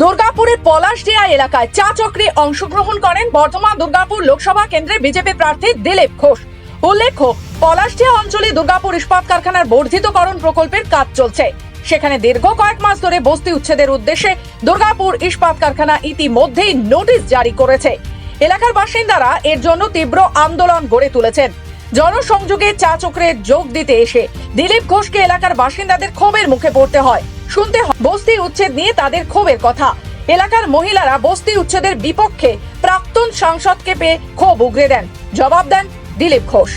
দুর্গাপুরের পলাশডিয়া এলাকায় চা চক্রে অংশগ্রহণ করেন বর্ধমান দুর্গাপুর লোকসভা কেন্দ্রের বিজেপি প্রার্থী দিলীপ ঘোষ। উল্লেখ্য পলাশডিয়া অঞ্চলে দুর্গাপুর ইস্পাত কারখানার বর্ধিতকরণ প্রকল্পের কাজ চলছে। সেখানে দীর্ঘ কয়েক মাস ধরে বস্তি উচ্ছেদের উদ্দেশ্যে দুর্গাপুর ইস্পাত কারখানা ইতিমধ্যেই নোটিশ জারি করেছে। এলাকার বাসিন্দারা এর জন্য তীব্র আন্দোলন গড়ে তুলেছেন। জনসংযোগে চা চক্রে যোগ দিতে এসে দিলীপ ঘোষকে এলাকার বাসিন্দাদের ক্ষোভের মুখে পড়তে হয়। শুনতে বস্তি উচ্ছেদ নিয়ে তাদের ক্ষোভের কথা। এলাকার মহিলারা বস্তি উচ্ছেদের বিপক্ষে প্রাক্তন সাংসদকে পেয়ে ক্ষোভ উগরে দেন। জবাব দেন দিলীপ ঘোষ।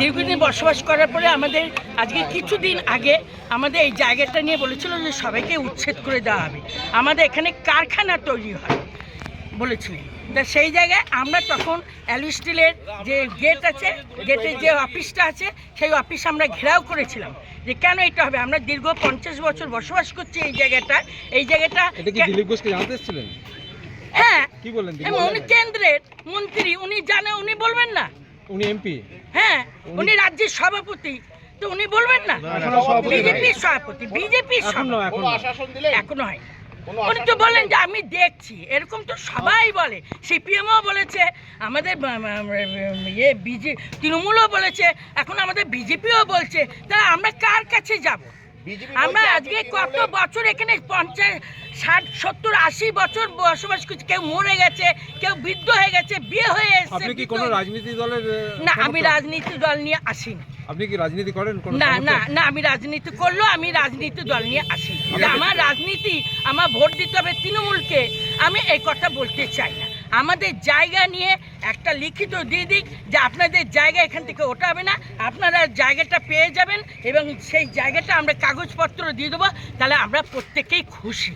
দীর্ঘদিন বসবাস করার পরে আমাদের আজকে কিছুদিন আগে আমাদের এই জায়গাটা নিয়ে বলেছিল যে সবাইকে উচ্ছেদ করে দেওয়া হবে। আমাদের এখানে কারখানা তৈরি হয়। বলেছিলেন। তা সেই জায়গায় আমরা তখন অ্যালু স্টিলের যে গেট আছে গেটের যে অফিসটা আছে সেই অফিস আমরা ঘেরাও করেছিলাম। যে কেন এটা হবে? আমরা দীর্ঘ পঞ্চাশ বছর বসবাস করছি এই জায়গাটা। এই জায়গাটা হ্যাঁ? উনি কেন্দ্রের মন্ত্রী উনি জানে উনি বলবেন না। উনি এমপি হ্যাঁ উনি রাজ্যের সভাপতি। তো উনি বলবেন না? বিজেপির সভাপতি বিজেপির এখনও হয় উনি তো বলেন যে আমি দেখছি। এরকম তো সবাই বলে। সিপিএমও বলেছে আমাদের ইয়ে বিজে তৃণমূলও বলেছে এখন আমাদের বিজেপিও বলছে। তাহলে আমরা কার কাছে যাব? আমরা আজকে কত বছর এখানে পঞ্চাশ ষাট সত্তর আশি বছর বসবাস করছি কেউ মরে গেছে কেউ বৃদ্ধ হয়ে গেছে বিয়ে হয়ে এসেছে আপনি কি কোনো রাজনীতি দলের না আমি রাজনীতি দল নিয়ে আসিনি। আপনি কি রাজনীতি করেন না না না আমি রাজনীতি করলেও আমি রাজনীতি দল নিয়ে আসি আমার রাজনীতি, আমার ভোট দিতে হবে তৃণমূলকে, আমি এই কথা বলতে চাই না। আমাদের জায়গা নিয়ে একটা লিখিত দিয়ে দিক যে আপনাদের জায়গা এখান থেকে ওঠা হবে না, আপনারা জায়গাটা পেয়ে যাবেন এবং সেই জায়গাটা আমরা কাগজপত্র দিয়ে দেবো, তাহলে আমরা প্রত্যেকেই খুশি।